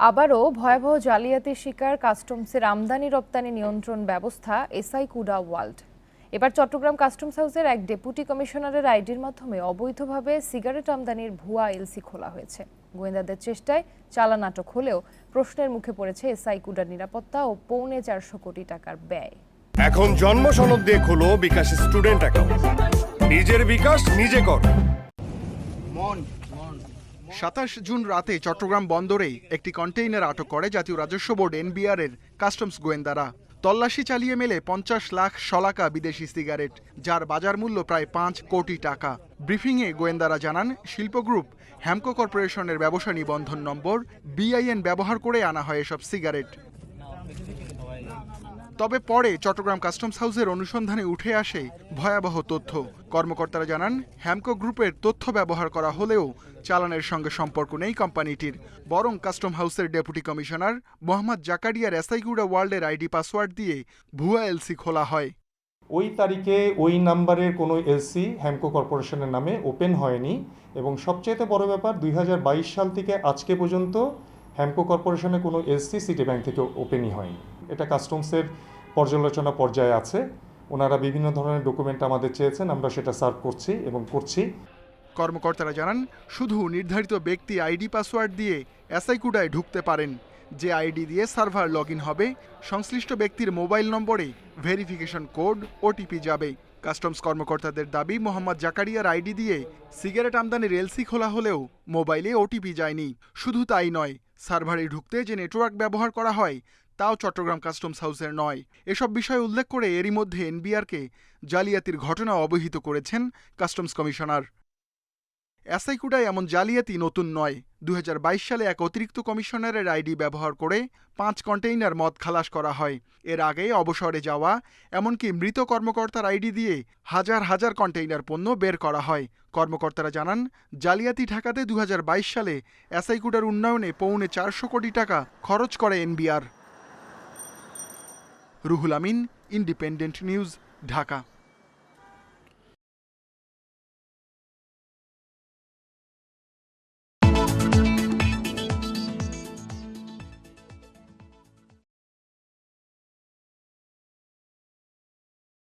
আবারও ভয়াবহ জালিয়াতির শিকার কাস্টমসের আমদানি রপ্তানি নিয়ন্ত্রণ ব্যবস্থা এসআই কুডা ওয়ার্ল্ড। এবার চট্টগ্রাম কাস্টমস হাউসের এক ডেপুটি কমিশনারের আইডির মাধ্যমে অবৈধভাবে সিগারেট আমদানির ভুয়া এলসি খোলা হয়েছে। গোয়েন্দাদের চেষ্টায় চালান আটক হলেও প্রশ্নের মুখে পড়েছে এসআই কুডার নিরাপত্তা ও পৌনে চারশো কোটি টাকার ব্যয়। এখন জন্ম সনদ দিয়ে খোলো বিকাশ স্টুডেন্ট অ্যাকাউন্ট। নিজের বিকাশ নিজে কর। সাতাশ জুন রাতে চট্টগ্রাম বন্দরেই একটি কন্টেইনার আটক করে জাতীয় রাজস্ব বোর্ড এনবিআর এর কাস্টমস গোয়েন্দারা। তল্লাশি চালিয়ে মেলে পঞ্চাশ লাখ শলাকা বিদেশি সিগারেট, যার বাজার মূল্য প্রায় পাঁচ কোটি টাকা। ব্রিফিংয়ে গোয়েন্দারা জানান, শিল্প গ্রুপ হ্যামকো কর্পোরেশনের ব্যবসা নিবন্ধন নম্বর বিআইএন ব্যবহার করে আনা হয় এসব সিগারেট। তবে পরে চট্টগ্রাম কাস্টমস হাউসের অনুসন্ধানে উঠে আসে ভয়াবহ তথ্য। কর্মকর্তারা জানান, হ্যামকো গ্রুপের তথ্য ব্যবহার করা হলেও চালানের সঙ্গে সম্পর্ক নেই কোম্পানিটির। বরং কাস্টম হাউসের ডেপুটি কমিশনার মোহাম্মদ জাকারিয়ার এসআইগুড়া ওয়ার্ল্ডের আইডি পাসওয়ার্ড দিয়ে ভুয়া এলসি খোলা হয়। ওই তারিখে ওই নাম্বারের কোনো এলসি হ্যামকো কর্পোরেশনের নামে ওপেন হয়নি এবং সবচেয়ে বড় ব্যাপার, দুই হাজার বাইশ সাল থেকে আজকে পর্যন্ত হ্যামকো কর্পোরেশনের কোনো এলসি সিটি ব্যাংক থেকে ওপেনই হয়নি। এটা কাস্টমসের পর্যালোচনা পর্যায়ে আছে। ওনারা বিভিন্ন ধরনের ডকুমেন্ট আমাদের চেয়েছেন, আমরা সেটা সার্ভ করছি এবং করছি। কর্মকর্তারা জানান, শুধু নির্ধারিত ব্যক্তি আইডি পাসওয়ার্ড দিয়ে এসআইকুডায় ঢুকতে পারেন। যে আইডি দিয়ে সার্ভার লগ হবে, সংশ্লিষ্ট ব্যক্তির মোবাইল নম্বরে ভেরিফিকেশন কোড ওটিপি যাবে। কাস্টমস কর্মকর্তাদের দাবি, মোহাম্মদ জাকারিয়ার আইডি দিয়ে সিগারেট আমদানির এলসি খোলা হলেও মোবাইলে ওটিপি যায়নি। শুধু তাই নয়, সার্ভারে ঢুকতে যে নেটওয়ার্ক ব্যবহার করা হয় তাও চট্টগ্রাম কাস্টমস হাউসের নয়। এসব বিষয় উল্লেখ করে এরই মধ্যে এনবিআরকে জালিয়াতির ঘটনা অবহিত করেছেন কাস্টমস কমিশনার। এসআইকুডায় এমন জালিয়াতি নতুন নয়। দু সালে এক অতিরিক্ত কমিশনারের আইডি ব্যবহার করে পাঁচ কন্টেইনার মদ খালাস করা হয়। এর আগে অবসরে যাওয়া, এমনকি মৃত কর্মকর্তার আইডি দিয়ে হাজার হাজার কন্টেইনার পণ্য বের করা হয়। কর্মকর্তারা জানান, জালিয়াতি ঠেকাতে দু সালে এসআইকুডার উন্নয়নে পৌনে চারশো কোটি টাকা খরচ করে NBR. Ruhul Amin Independent News Dhaka.